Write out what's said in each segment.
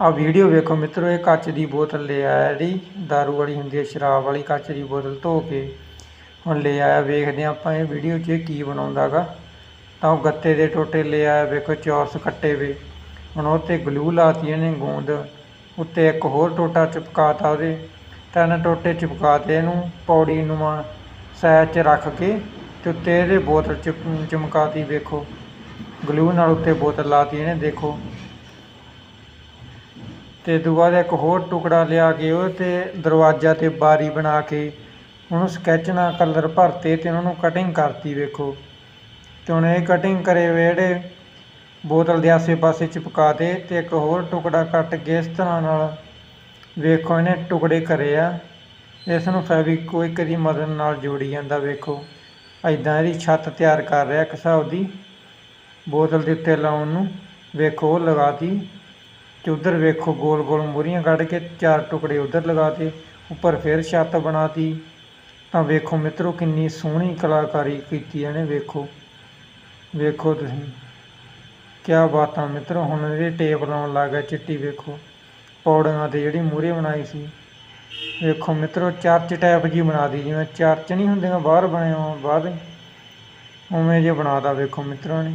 ਆ ਵੀਡੀਓ ਵੇਖੋ ਮਿੱਤਰੋ, ਇਹ ਕੱਚ ਦੀ ਬੋਤਲ ਲੈ ਆਇਆ ਜਿਹੜੀ दारू ਵਾਲੀ ਹੁੰਦੀ ਹੈ, ਸ਼ਰਾਬ ਵਾਲੀ ਕੱਚ ਦੀ ਬੋਤਲ ਧੋ ਕੇ ਹੁਣ ਲੈ ਆਇਆ। ਵੇਖਦੇ ਹਾਂ ਆਪਾਂ ਇਹ ਵੀਡੀਓ 'ਚ ਇਹ ਕੀ ਬਣਾਉਂਦਾ ਗਾ ਤਾਂ ਉਹ ਗੱਤੇ ਦੇ ਟੋਟੇ ਲੈ ਆਇਆ, ਵੇਖੋ ਚੌਰਸ ਕੱਟੇ ਵੇ। ਹੁਣ ਉਹ 'ਤੇ ਗਲੂ ਲਾਤੀ ਇਹਨੇ ਗੂੰਦ, ਉੱਤੇ ਇੱਕ ਹੋਰ ਟੋਟਾ ਚਿਪਕਾਤਾ ਉਹਦੇ। ਤਿੰਨ ਟੋਟੇ ਚਿਪਕਾਤੇ ਇਹਨੂੰ, ਪੌੜੀ ਨੂੰਮਾਂ ਸਾਈਜ਼ 'ਚ ਰੱਖ ਕੇ ਤੇ ਉੱਤੇ ਇਹਦੇ ਬੋਤਲ ਚਿਪ, ਚਮਕਾਤੀ ਵੇਖੋ। ਗਲੂ ਨਾਲ ਉੱਤੇ ਬੋਤਲ ਲਾਤੀ ਇਹਨੇ, ਦੇਖੋ। ਤੇ ਤੋਂ ਬਾਅਦ ਇੱਕ ਹੋਰ ਟੁਕੜਾ ਲਿਆ ਕੇ ਉਹ ਤੇ ਦਰਵਾਜ਼ਾ ਤੇ ਬਾਰੀ ਬਣਾ ਕੇ ਉਹਨੂੰ ਸਕੈਚ ਨਾਲ ਕਲਰ ਭਰਤੇ ਤੇ ਉਹਨਾਂ ਨੂੰ ਕਟਿੰਗ ਕਰਤੀ ਵੇਖੋ। ਤੇ ਹੁਣ ਇਹ ਕਟਿੰਗ ਕਰੇ ਹੋਏ ਜਿਹੜੇ ਬੋਤਲ ਦੇ ਆਸੇ-ਪਾਸੇ ਚਿਪਕਾ ਦੇ ਤੇ ਇੱਕ ਹੋਰ ਟੁਕੜਾ ਕੱਟ ਕੇ ਇਸ ਤਰ੍ਹਾਂ ਨਾਲ ਵੇਖੋ ਇਹਨੇ ਟੁਕੜੇ ਕਰੇ ਆ। ਇਸ ਨੂੰ ਫੈਵਿਕਵਿਕ ਦੀ ਮਦਦ ਨਾਲ ਜੋੜੀ ਜਾਂਦਾ ਵੇਖੋ। ਐਦਾਂ ਇਹਦੀ ਛੱਤ ਤਿਆਰ ਕਰ ਰਿਹਾ ਇੱਕ ਹਿਸਾਬ ਦੀ। ਬੋਤਲ ਦੇ ਉੱਤੇ ਲਾਉਣ ਨੂੰ ਵੇਖੋ ਉਹ ਲਗਾਤੀ। ਤੇ ਉਧਰ ਵੇਖੋ ਗੋਲ ਗੋਲ ਮੂਰੀਆਂ ਕੱਢ ਕੇ ਚਾਰ ਟੁਕੜੇ ਉਧਰ ਲਗਾਤੇ ਉੱਪਰ ਫਿਰ ਛੱਤ ਬਣਾਤੀ। ਤਾਂ ਵੇਖੋ ਮਿੱਤਰੋ ਕਿੰਨੀ ਸੋਹਣੀ ਕਲਾਕਾਰੀ ਕੀਤੀ ਇਹਨੇ, ਵੇਖੋ। ਵੇਖੋ ਤੁਸੀਂ। ਕਿਆ ਬਾਤਾਂ ਮਿੱਤਰੋ, ਹੁਣ ਇਹਦੇ ਟੇਪ ਲਾਉਣ ਲੱਗ ਗਿਆ ਚਿੱਟੀ, ਵੇਖੋ। ਪੌੜੀਆਂ ਤੇ ਜਿਹੜੀ ਮੂਹਰੇ ਬਣਾਈ ਸੀ। ਵੇਖੋ ਮਿੱਤਰੋ, ਚਰਚ ਟਾਈਪ ਜੀ ਬਣਾ ਦੀ ਜਿਵੇਂ ਚਰਚ ਨਹੀਂ ਹੁੰਦੀਆਂ, ਬਾਹਰ ਬਣੇ ਹੋਣ ਬਾਅਦ ਉਵੇਂ ਜੇ ਬਣਾਤਾ ਵੇਖੋ ਮਿੱਤਰੋ ਨੇ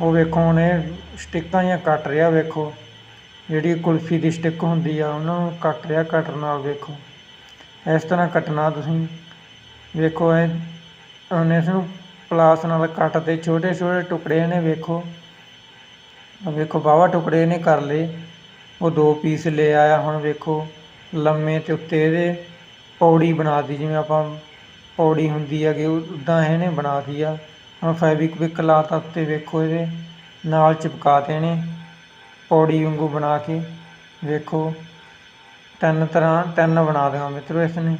ਉਹ ਵੇਖੋ ਹੁਣ ਇਹ ਸਟਿੱਕਾਂ ਜਿਹੀਆਂ ਕੱਟ ਰਿਹਾ ਵੇਖੋ। ਜਿਹੜੀ ਕੁਲਫੀ ਦੀ ਸਟਿੱਕ ਹੁੰਦੀ ਆ, ਉਹਨਾਂ ਨੂੰ ਕੱਟ ਰਿਹਾ ਕਟਰ ਨਾਲ ਵੇਖੋ। ਇਸ ਤਰ੍ਹਾਂ ਕੱਟਣਾ ਤੁਸੀਂ। ਵੇਖੋ ਇਹ ਹੁਣ ਇਸ ਨੂੰ ਪਲਾਸ ਨਾਲ ਕੱਟ ਤੇ ਛੋਟੇ ਛੋਟੇ ਟੁਕੜੇ ਨੇ ਵੇਖੋ। ਵੇਖੋ ਬਾਵਾ ਟੁਕੜੇ ਇਹਨੇ ਕਰ ਲਏ। ਉਹ ਦੋ ਪੀਸ ਲੈ ਆਇਆ ਹੁਣ ਵੇਖੋ। ਲੰਮੇ ਤੇ ਉੱਤੇ ਇਹਦੇ ਪੌੜੀ ਬਣਾਤੀ, ਜਿਵੇਂ ਆਪਾਂ ਪੌੜੀ ਹੁੰਦੀ ਹੈਗੀ, ਉੱਦਾਂ ਇਹਨੇ ਬਣਾਤੀ ਆ। ਹੁਣ ਫੈਬਿਕ ਫੈਵਿਕਵਿਕ ਲਾਤਾ ਉੱਤੇ ਵੇਖੋ ਇਹਦੇ। ਨਾਲ ਚਿਪਕਾ ਦੇਣੇ। ਪੌੜੀ ਵਾਂਗੂ ਬਣਾ ਕੇ ਵੇਖੋ। ਤਿੰਨ ਤਰ੍ਹਾਂ, ਤਿੰਨ ਬਣਾ ਦਿਆਂ ਮਿੱਤਰੋ ਇਸ ਨੇ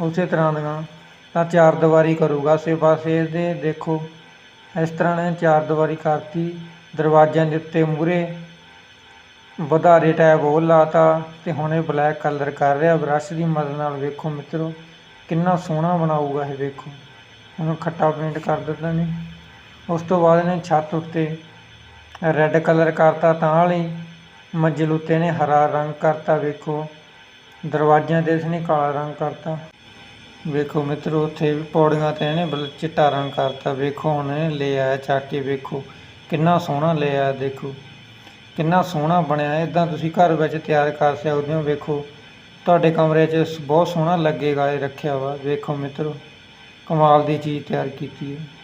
ਉਸੇ ਤਰ੍ਹਾਂ ਦੀਆਂ। ਤਾਂ ਚਾਰ ਦੀਵਾਰੀ ਕਰੂਗਾ ਆਸੇ ਪਾਸੇ ਇਹਦੇ। ਦੇਖੋ, ਇਸ ਤਰ੍ਹਾਂ ਨੇ ਚਾਰ ਦੀਵਾਰੀ ਕਰਤੀ। ਦਰਵਾਜ਼ਿਆਂ ਦੇ ਉੱਤੇ ਮੂਹਰੇ ਵਧਾਰੇ ਟੈਬ ਉਹ ਲਾਤਾ ਤੇ ਹੁਣ ਇਹ ਬਲੈਕ ਕਲਰ ਕਰ ਰਿਹਾ। ਬ੍ਰਸ਼ ਦੀ ਮਦਦ ਨਾਲ ਵੇਖੋ ਮਿੱਤਰੋ, ਕਿੰਨਾ ਸੋਹਣਾ ਬਣਾਊਗਾ ਇਹ ਵੇਖੋ। ਉਹਨੂੰ ਖੱਟਾ ਪੇਂਟ ਕਰ ਦਿੱਤਾ ਨੇ ਉਸ ਤੋਂ ਬਾਅਦ ਇਹਨੇ ਛੱਤ ਉੱਤੇ ਰੈੱਡ ਕਲਰ ਕਰਤਾ ਤਾਂ ਵਾਲੀ। ਮੰਜ਼ਿਲ ਉੱਤੇ ਇਹਨੇ ਹਰਾ ਰੰਗ ਕਰਤਾ, ਵੇਖੋ। ਦਰਵਾਜ਼ਿਆਂ ਤੇ ਇਸਨੇ ਕਾਲਾ ਰੰਗ ਕਰਤਾ। ਵੇਖੋ ਮਿੱਤਰੋ, ਉੱਥੇ ਵੀ ਪੌੜੀਆਂ ਤੇ ਇਹਨੇ ਬਲ, ਚਿੱਟਾ ਰੰਗ ਕਰਤਾ। ਵੇਖੋ ਹੁਣ ਇਹਨੇ ਲੈ ਆਇਆ ਚੱਕ ਕੇ, ਵੇਖੋ। ਕਿੰਨਾ ਸੋਹਣਾ ਲੈ ਆਇਆ, ਦੇਖੋ। ਕਿੰਨਾ ਸੋਹਣਾ ਬਣਿਆ। ਇਦਾਂ ਤੁਸੀਂ ਘਰ ਵਿੱਚ ਤਿਆਰ ਕਰ ਸਕਦੇ ਹੋ, ਵੇਖੋ। ਤੁਹਾਡੇ ਕਮਰੇ 'ਚ ਬਹੁਤ ਸੋਹਣਾ ਲੱਗੇਗਾ ਇਹ ਰੱਖਿਆ ਵਾ ਵੇਖੋ ਮਿੱਤਰੋ। ਕਮਾਲ ਦੀ ਚੀਜ਼ ਤਿਆਰ ਕੀਤੀ ਹੈ।